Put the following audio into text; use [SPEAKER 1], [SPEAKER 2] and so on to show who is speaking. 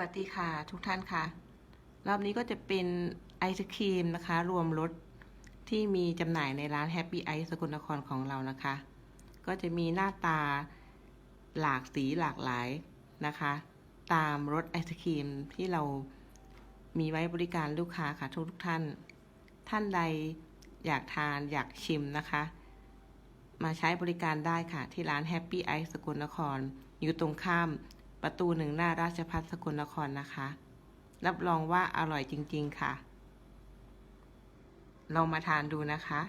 [SPEAKER 1] สวัสดีค่ะทุกท่านค่ะ รอบนี้ก็จะเป็นไอศครีมนะคะ รวมรสที่มีจำหน่ายในร้าน Happy Ice สกลนครของเรานะคะ ก็จะมีหน้าตาหลากสีหลากหลายนะคะ ตามรสไอศครีมที่เรามีไว้บริการลูกค้าค่ะทุกทุกท่าน ท่านใดอยากทานอยากชิมนะคะ มาใช้บริการได้ค่ะที่ร้าน Happy Ice สกลนคร อยู่ตรงข้าม ประตูหนึ่งหน้าราชพัฒสกลนครนะคะ รับรองว่าอร่อยจริง ๆ ค่ะ ลองมาทานดูนะคะ